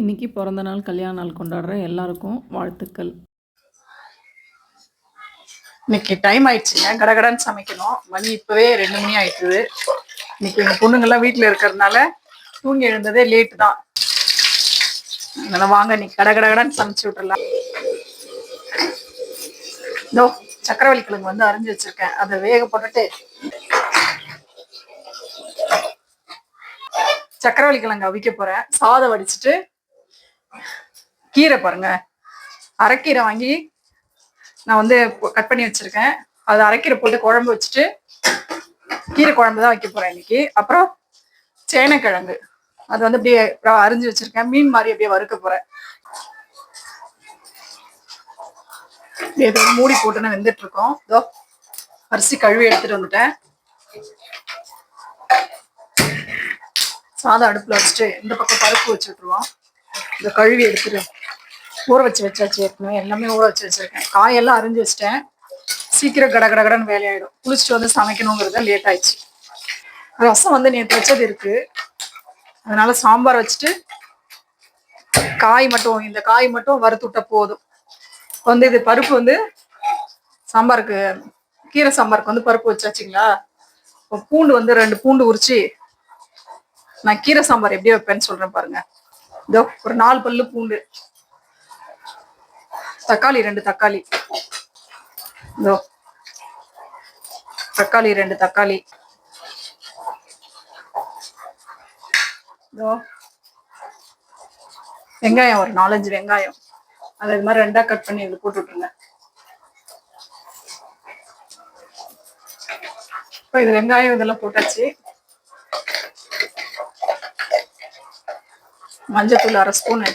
இன்றைக்கி பிறந்த நாள் கல்யாண நாள் கொண்டாடுற எல்லாருக்கும் வாழ்த்துக்கள். இன்னைக்கு டைம் ஆயிடுச்சுங்க. கடகடன்னு சமைக்கணும். மணி இப்போவே ரெண்டு மணி ஆயிடுது இன்னைக்கு எங்கள் பொண்ணுங்கள்லாம் வீட்டில் இருக்கிறதுனால தூங்கி எழுந்ததே லேட்டு தான். அதனால் வாங்க இன்னைக்கு கடகடகடன்னு சமைச்சு விட்டுறலாம். இதோ சக்கரவள்ளி கிழங்கு வந்து அரிஞ்சு வச்சிருக்கேன். அதை வேக போட்டுட்டு சக்கரவள்ளி கிழங்கு அவிக்க போறேன். சாதம் வடிச்சிட்டு கீரை பாருங்க. அரைக்கீரை வாங்கி நான் வந்து கட் பண்ணி வச்சிருக்கேன். அது அரைக்கீரை போட்டு குழம்பு வச்சுட்டு கீரை குழம்பு தான் வைக்க போறேன் இன்னைக்கு. அப்புறம் சேனைக்கிழங்கு. அது வந்து அப்படியே அரிஞ்சு வச்சிருக்கேன். மீன் மாதிரி அப்படியே வறுக்க போறேன். ஏதோ மூடி போட்டுன்னு வெந்துட்டு இருக்கோம். இதோ அரிசி கழுவி எடுத்துட்டு வந்துட்டேன். சாதம் அடுப்புல வச்சுட்டு இந்த பக்கம் பருப்பு வச்சு விட்டுருவோம். இந்த கழுவி எடுத்துரு ஊற வச்சு வச்சாச்சு ஏற்கனவே எல்லாமே ஊற வச்சு வச்சிருக்கேன். காயெல்லாம் அரிஞ்சு வச்சிட்டேன். சீக்கிரம் கட கட கடன்னு வேலையாயிடும். குளிச்சுட்டு வந்து சமைக்கணுங்கிறது லேட் ஆயிடுச்சு. ரசம் வந்து நேற்று வச்சது இருக்கு. அதனால சாம்பார் வச்சுட்டு காய் மட்டும் இந்த காய் மட்டும் வறுத்து விட்டா போதும். வந்து இது பருப்பு வந்து சாம்பாருக்கு கீரை சாம்பாருக்கு வந்து பருப்பு வச்சாச்சுங்களா? பூண்டு வந்து ரெண்டு பூண்டு உரிச்சு நான் கீரை சாம்பார் எப்படி வைப்பேன்னு சொல்றேன் பாருங்க. இதோ ஒரு நாலு பல்லு பூண்டு. தக்காளி ரெண்டு தக்காளி. இதோ தக்காளி ரெண்டு தக்காளி. இதோ வெங்காயம் ஒரு நாலஞ்சு வெங்காயம். அதை இது மாதிரி ரெண்டா கட் பண்ணி இது போட்டு விட்டுருங்க இப்போ இது வெங்காயம் இதெல்லாம் போட்டாச்சு. மஞ்சத்தூள் அரை ஸ்பூனு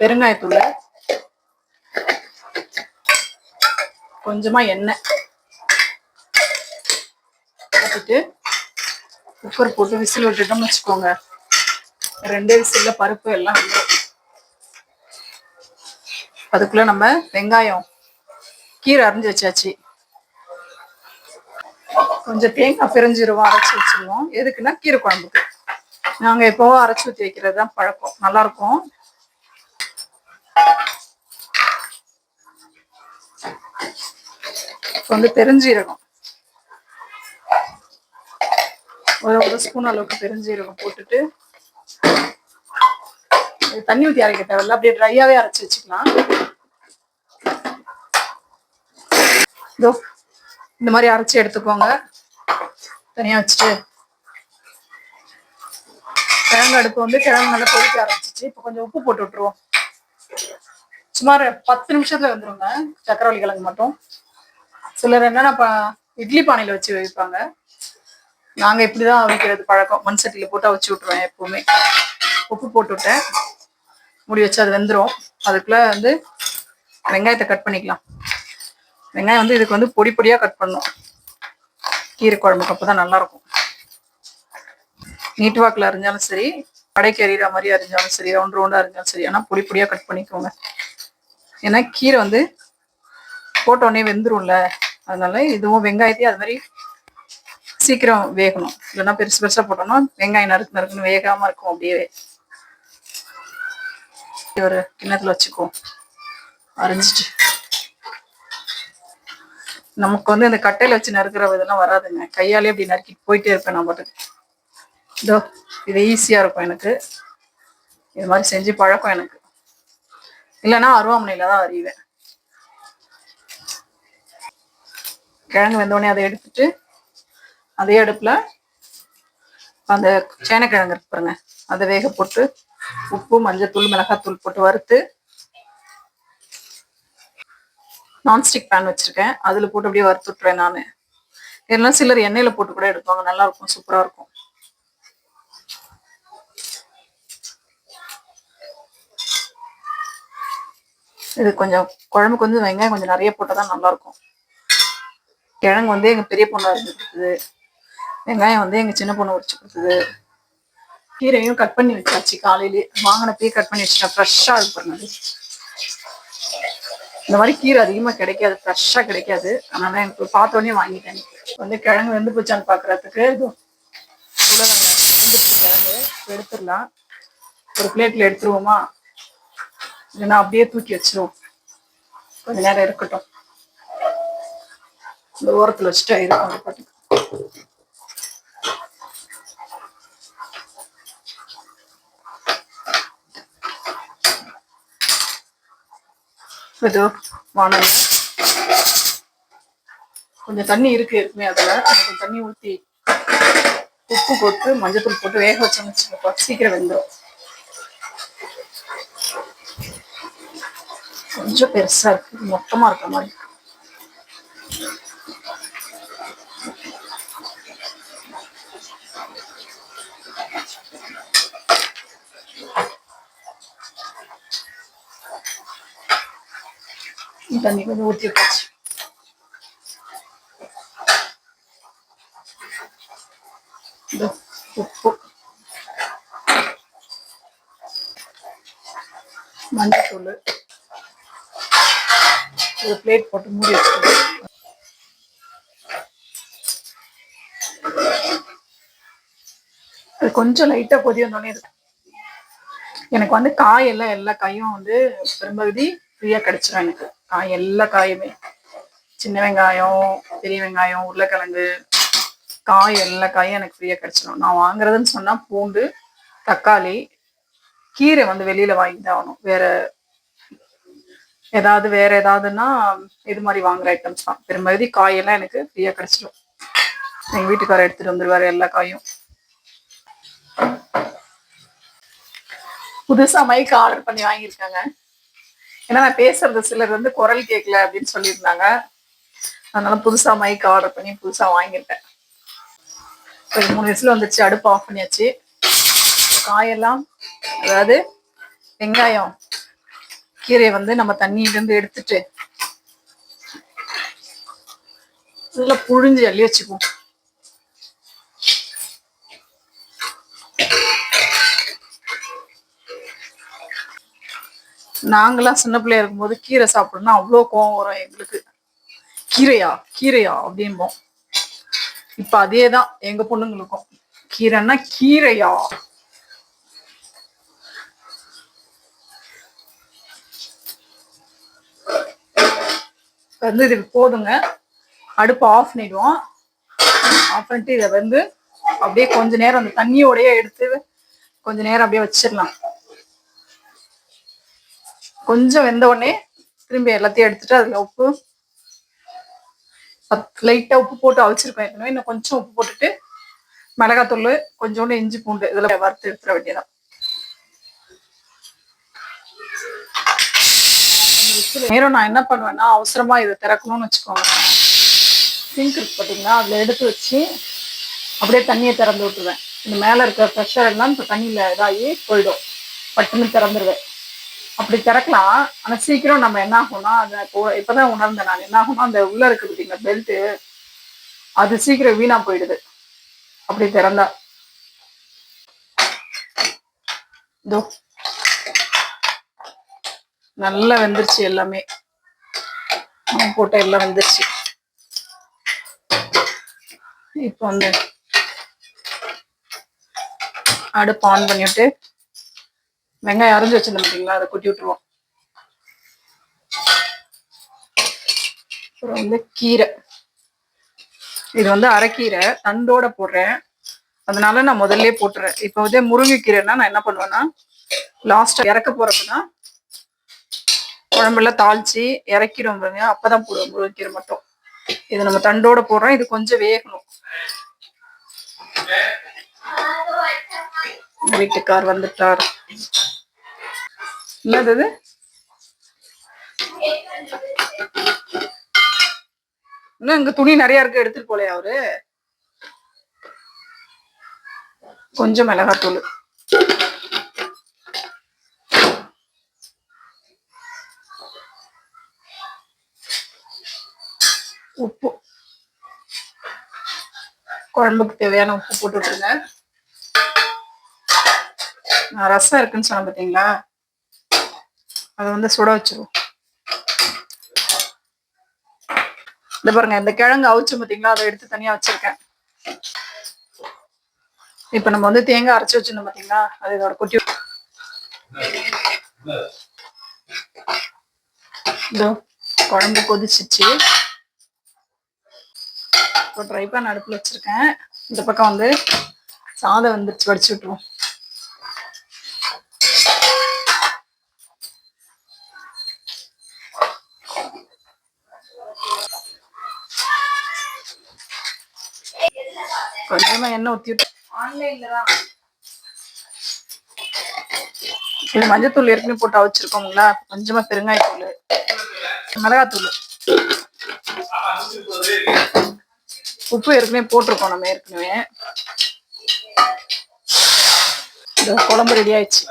பெருங்காயத்தூள். கொஞ்சமா எண்ணெய். ஊற்றிட்டு குக்கர் போட்டு விசில் விட்டுட்டோம்னு வச்சுக்கோங்க. ரெண்டே விசில்ல பருப்பு எல்லாம் அதுக்குள்ள நம்ம வெங்காயம் கீரை அரைஞ்சு வச்சாச்சு. கொஞ்சம் தேங்காய் பிரிஞ்சிருவோம் அரைச்சி வச்சிருவோம். எதுக்குன்னா கீரை குழம்புக்கு. நாங்க எப்பவும் அரைச்சி ஊற்றி வைக்கிறது தான் பழக்கம். நல்லா இருக்கும். இப்போ வந்து பெருஞ்சீரகம். ஒரு ஒரு ஸ்பூன் அளவுக்கு பெருஞ்சீரகம் போட்டுட்டு தண்ணி ஊற்றி அரைக்க தேவையில்ல. அப்படியே ட்ரையாவே அரைச்சி வச்சுக்கலாம். இதோ இந்த மாதிரி அரைச்சி எடுத்துக்கோங்க. தனியா வச்சுட்டு. கிழங்கு அடுப்பு வந்து கிழங்கு நல்லா கொதிக்க ஆரம்பிச்சிச்சு. இப்போ கொஞ்சம் உப்பு போட்டு விட்டுருவோம். சுமார் பத்து நிமிஷத்துல வந்துருங்க. சக்கரவள்ளி கிழங்கு மட்டும். சிலர் என்னன்னா இட்லி பானையில வச்சு வைப்பாங்க. நாங்க இப்படிதான் அவிக்கிறது பழக்கம். மண் சட்டியில போட்டு அவிச்சு விட்டுருவேன் எப்பவுமே. உப்பு போட்டு விட்டேன். முடி வச்சு அது வெந்துடும் அதுக்குள்ள வந்து வெங்காயத்தை கட் பண்ணிக்கலாம். வெங்காயம் வந்து இதுக்கு வந்து பொடி பொடியா கட் பண்ணும் கீரை குழம்புக்கு அப்பதான் நல்லா இருக்கும் நீட்டு வாக்கில் அரிஞ்சாலும் சரி கடைக்கு அறிகிற மாதிரி அரிஞ்சாலும் சரி ரவுண்ட் ரவுண்டா அரிஞ்சாலும் சரி ஆனால் பொடி பொடியா கட் பண்ணிக்கோங்க. ஏன்னா கீரை வந்து போட்ட உடனே வெந்துரும்ல அதனால இதுவும் வெங்காயத்தையும் அது மாதிரி சீக்கிரம் வேகணும். இல்லைன்னா பெருசு பெருசா போட்டோம்னா வெங்காயம் நறுக்கு நறுக்குன்னு வேகாமல் இருக்கும் அப்படியே. ஒரு கிண்ணத்துல வச்சுக்குவோம். அரைஞ்சிட்டு. நமக்கு வந்து இந்த கட்டையில வச்சு நறுக்கிற இதெல்லாம் வராதுங்க. கையாலே அப்படி நறுக்கிட்டு போயிட்டே இருப்பேன் நான் பாட்டுக்கு. இதோ இது ஈஸியா இருக்கும் எனக்கு. இது மாதிரி செஞ்சு பழக்கம் எனக்கு. இல்லைன்னா அருவாமனையில தான் அறிவேன் கிழங்கு வெந்தோடனே அதை எடுத்துட்டு அதே அடுப்புல அந்த சேனைக்கிழங்கு இருக்கு பாருங்க. அதை வேக போட்டு உப்பு மஞ்சத்தூள் மிளகாத்தூள் போட்டு வறுத்து நான்ஸ்டிக் பேன் வச்சிருக்கேன். அதில் போட்டு அப்படியே வறுத்து விட்டுறேன் நான். இதெல்லாம் சிலர் எண்ணெயில் போட்டு கூட எடுப்பாங்க. நல்லா இருக்கும் இருக்கும். இது கொஞ்சம் குழம்புக்கு வந்து வெங்காயம் கொஞ்சம் நிறைய போட்டால் தான் நல்லா இருக்கும். கிழங்கு வந்து எங்கள் பெரிய பொண்ணு அரைஞ்சி கொடுத்தது வெங்காயம் வந்து எங்கள் சின்ன பொண்ணு உரிச்சு கொடுத்தது. கீரையும் கட் பண்ணி வச்சாச்சு காலையிலேயே வாங்கினப்பயே கட் பண்ணி வச்சுட்டேன். ஃப்ரெஷ்ஷாக இருக்கு பண்ணது இந்த மாதிரி கீரை அதிகமா கிடைக்காது ஃப்ரெஷ்ஷாக கிடைக்காது. அதனால எனக்கு பார்த்தோன்னே வாங்கிட்டேன். வந்து கிழங்கு வெந்து போச்சான்னு பார்க்கறதுக்கு இது. கிழங்கு எடுத்துடலாம். ஒரு பிளேட்ல எடுத்துருவோமா? இல்லைன்னா அப்படியே தூக்கி வச்சிருவோம். கொஞ்ச நேரம் இருக்கட்டும். இந்த ஓரத்துல வச்சுட்டு இருக்கும். பாட்டுக்கு. இது வானல்ல கொஞ்சம் தண்ணி இருக்கு இருக்குமே அதுல. கொஞ்சம் தண்ணி ஊத்தி உப்பு போட்டு மஞ்சத்தூள் போட்டு வேக வச்சோம்னு சீக்கிரம் வெந்துடும் கொஞ்சம் பெருசா இருக்கு. மொத்தமா இருக்க மாதிரி. தண்ணி கொஞ்சம் ஊற்றி வச்சு உப்பு மஞ்சத்தூள் ஒரு பிளேட் போட்டு மூடி வச்சுக்கணும் அது கொஞ்சம் லைட்டா கொதி வந்தோடனே எனக்கு வந்து காய் எல்லாம் எல்லா காயும் வந்து பெரும்பகுதி ஃப்ரீயா கிடைச்சிடும் எனக்கு. காய் எல்லா காயுமே. சின்ன வெங்காயம் பெரிய வெங்காயம் உருளைக்கிழங்கு காய் எல்லா காயும் எனக்கு ஃப்ரீயாக கிடச்சிடும் நான் வாங்குறதுன்னு சொன்னால் பூண்டு தக்காளி கீரை வந்து வெளியில் வாங்கி தான் ஆகணும். வேற ஏதாவது வேற ஏதாவதுன்னா இது மாதிரி வாங்குற ஐட்டம்ஸ் தான். பெரும்பகுதி காயெல்லாம் எனக்கு ஃப்ரீயாக கிடைச்சிடும் எங்கள் வீட்டுக்காரர் எடுத்துகிட்டு வந்துடுவார் எல்லா காயும். புதுசாக மைக் ஆர்டர் பண்ணி வாங்கியிருக்காங்க. ஏன்னா நான் பேசுறது சிலர் வந்து குரல் கேட்கல அப்படின்னு சொல்லியிருந்தாங்க. அதனால புதுசா மைக் ஆர்டர் பண்ணி புதுசா வாங்கிட்டேன். ஒரு மூணு வயசுல வந்துச்சு அடுப்பு ஆஃப் பண்ணியாச்சு. காயெல்லாம் அதாவது வெங்காயம் கீரையை வந்து நம்ம தண்ணியிலிருந்து எடுத்துட்டு நல்லா புழிஞ்சு அள்ளி வச்சுக்குவோம். நாங்களாம் சின்ன பிள்ளையா இருக்கும்போது கீரை சாப்பிடணும்னா அவ்வளோ கோவம் வரும் எங்களுக்கு. கீரையா? கீரையா? அப்படிம்போம் இப்ப அதே தான் எங்க பொண்ணுங்களுக்கும். கீரைன்னா கீரையா? வந்து இது போதுங்க. அடுப்பு ஆஃப் பண்ணிடுவோம். ஆஃப் பண்ணிட்டு இதை வந்து அப்படியே கொஞ்ச நேரம் அந்த தண்ணியோடய எடுத்து கொஞ்ச நேரம் அப்படியே வச்சிடலாம். கொஞ்சம் வெந்த உடனே திரும்பி எல்லாத்தையும் எடுத்துட்டு அதுல உப்பு லைட்டா உப்பு போட்டு அவிச்சிருப்பேன். ஏற்கனவே இன்னும் கொஞ்சம் உப்பு போட்டுட்டு மிளகாத்தூள் கொஞ்சோண்டு இஞ்சி பூண்டு இதுல வறுத்து எடுத்துட வேண்டியதான் நேரம் நான் என்ன பண்ணுவேன்னா அவசரமா இதை திறக்கணும்னு வச்சுக்கோங்க. சிங்க் இருக்கு பார்த்தீங்கன்னா அதுல எடுத்து வச்சு அப்படியே தண்ணியை திறந்து விட்டுருவேன். இந்த மேல இருக்க ப்ரெஷர் எல்லாம் இப்போ தண்ணியில இதாகி போயிடும். பட்டுன்னு திறந்துருவேன். அப்படி திறக்கலாம். ஆனா சீக்கிரம் நம்ம என்ன ஆகும்னா அதை இப்போ உணர்ந்தேன் நான். என்ன ஆகும்னா அந்த உள்ள இருக்கு பார்த்தீங்களா பெல்ட்டு அது சீக்கிரம் வீணா போயிடுது. அப்படி திறந்தா. இதோ. நல்லா வெந்துருச்சு எல்லாமே. போட்ட எல்லாம் வெந்துருச்சு. இப்போ வந்து அடுப்பு ஆன் பண்ணிவிட்டு வெங்காயம் அரைஞ்சு வச்சிருந்தேன் பார்த்தீங்களா அதை கொட்டி விட்டுருவோம். அப்புறம் வந்து கீரை. இது வந்து அரைக்கீரை. தண்டோட போடுறேன். அதனால நான் முதல்ல போட்டுறேன். இப்போ வந்து முருங்கைக்கீரைன்னா நான் என்ன பண்ணுவேன்னா லாஸ்ட் இறக்க போறப்பதான் குழம்புல தாளிச்சு இறக்கிடும் பாருங்க. அப்பதான் போடுவோம் முருங்கைக்கீரை மட்டும். இது நம்ம தண்டோட போடுறோம். இது கொஞ்சம் வேகணும். வீட்டுக்கார் வந்துட்டார். என்னது இது இன்னும் இங்க துணி நிறைய இருக்கு எடுத்துட்டு போலையா அவரு? கொஞ்சம் மிளகாத்தூள். உப்பு. குழம்புக்கு தேவையான உப்பு போட்டு விட்டுருங்க நான் ரசம் இருக்குன்னு சொன்னேன் பார்த்தீங்களா அதை வந்து சுட வச்சிருவோம். இந்த பாருங்க இந்த கிழங்கு அவிச்சு பார்த்தீங்களா அதை எடுத்து தனியா வச்சிருக்கேன். இப்போ நம்ம வந்து தேங்காய் அரைச்சி வச்சிருந்தோம் பாத்தீங்களா? அது இதோட கொட்டி இதோ குழம்பு கொதிச்சிச்சு. இப்போ ட்ரை பண்ண அடுப்பில் வச்சிருக்கேன். இந்த பக்கம் வந்து சாதம் வந்துருச்சு வடிச்சு விட்டுருவோம். கொஞ்சமா எண்ணெய் ஊற்றி ஆன்லைன்ல தான். இது மஞ்சத்தூள் ஏற்கனவே போட்டு வச்சிருக்கோங்களா கொஞ்சமா பெருங்காயத்தூள் மிளகாத்தூள். உப்பு ஏற்கனவே போட்டிருக்கோம் நம்ம ஏற்கனவே. இந்த குழம்பு ரெடி ஆயிடுச்சு.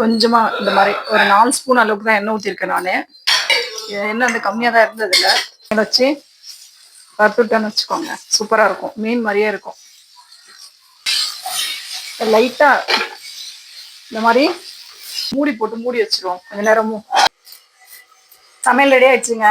கொஞ்சமா இந்த மாதிரி ஒரு நாலு ஸ்பூன் அளவுக்கு தான் எண்ணெய் ஊற்றிருக்கேன் நான். எண்ணெய் வந்து கம்மியாக தான் இருந்தது இல்லை இதை வச்சு வறுத்துட்டேன்னு வச்சுக்கோங்க. சூப்பராக இருக்கும். மீன் மாதிரியே இருக்கும். லைட்டாக இந்த மாதிரி மூடி போட்டு மூடி வச்சிருவோம். கொஞ்ச நேரமும். சமையல் ரெடி ஆயிடுச்சுங்க.